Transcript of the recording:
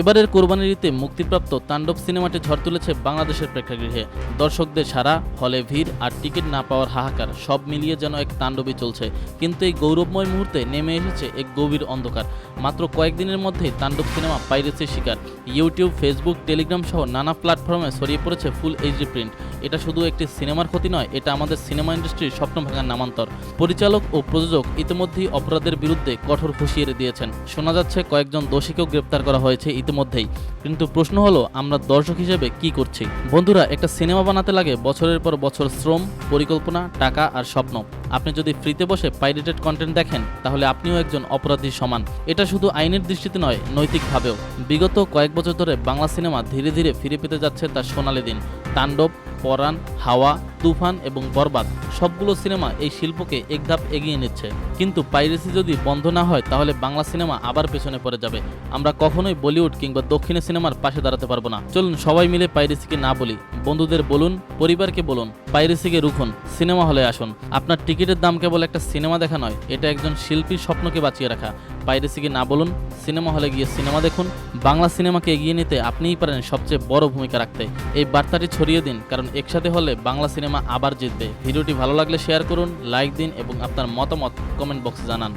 এবারের কোরবানির ঈদে মুক্তিপ্রাপ্ত তাণ্ডব সিনেমাটি ঝড় তুলেছে বাংলাদেশের প্রেক্ষাগৃহে। দর্শকদের সারা হলে ভিড় আর টিকিট না পাওয়ার হাহাকার, সব মিলিয়ে যেন এক তাণ্ডবই চলছে। কিন্তু এই গৌরবময় মুহূর্তে নেমে এসেছে এক গভীর অন্ধকার। মাত্র কয়েকদিনের মধ্যেই তাণ্ডব সিনেমা পাইরেসির শিকার। ইউটিউব, ফেসবুক, টেলিগ্রাম সহ নানা প্ল্যাটফর্মে ছড়িয়ে পড়েছে ফুল এইচডি প্রিন্ট। এটা শুধু একটি সিনেমার ক্ষতি নয়, এটা আমাদের সিনেমা ইন্ডাস্ট্রির স্বপ্ন ভাঙার নামান্তর। পরিচালক ও প্রযোজক ইতিমধ্যেই অপরাধের বিরুদ্ধে কঠোর হুঁশিয়ারি দিয়েছেন। শোনা যাচ্ছে কয়েকজন দোষীকেও গ্রেপ্তার করা হয়েছে ইতিমধ্যেই। কিন্তু প্রশ্ন হলো, আমরা দর্শক হিসেবে কি করছি? বন্ধুরা, একটা সিনেমা বানাতে লাগে, বছরের পর বছর শ্রম, পরিকল্পনা, টাকা আর স্বপ্ন। আপনি যদি ফ্রিতে বসে পাইরেটেড কন্টেন্ট দেখেন, তাহলে আপনিও একজন অপরাধী সমান। এটা শুধু আইনের দৃষ্টিতে নয়, নৈতিকভাবেও। বিগত কয়েক বছর ধরে বাংলা সিনেমা ধীরে ধীরে ফিরে পেতে যাচ্ছে তার সোনালি দিন। তাণ্ডব, পরাণ, হাওয়া, তুফান এবং বরবাদ, সবগুলো সিনেমা এই শিল্পকে এক ধাপ এগিয়ে নিচ্ছে। কিন্তু পাইরেসি যদি বন্ধ না হয়, তাহলে বাংলা সিনেমা আবার পেছনে পড়ে যাবে। আমরা কখনোই বলিউড কিংবা দক্ষিণে সিনেমার পাশে দাঁড়াতে পারব না। চলুন সবাই মিলে পাইরেসিকে না বলি, বন্ধুদের বলুন, পরিবারকে বলুন, পাইরেসিকে রুখুন, সিনেমা হলে আসুন। আপনার টিকিটের দাম কেবল একটা সিনেমা দেখা নয়, এটা একজন শিল্পীর স্বপ্নকে বাঁচিয়ে রাখা। পাইরেসিকে না বলুন, সিনেমা হলে গিয়ে সিনেমা দেখুন। বাংলা সিনেমাকে এগিয়ে নিতে আপনিই পারেন সবচেয়ে বড় ভূমিকা রাখতে। এই বার্তাটি ছড়িয়ে দিন, কারণ একসাথে হলে বাংলা সিনেমা আবার জিতবে। ভিডিওটি ভালো লাগলে শেয়ার করুন লাইক দিন এবং আপনার মতামত কমেন্ট বক্সে জানান।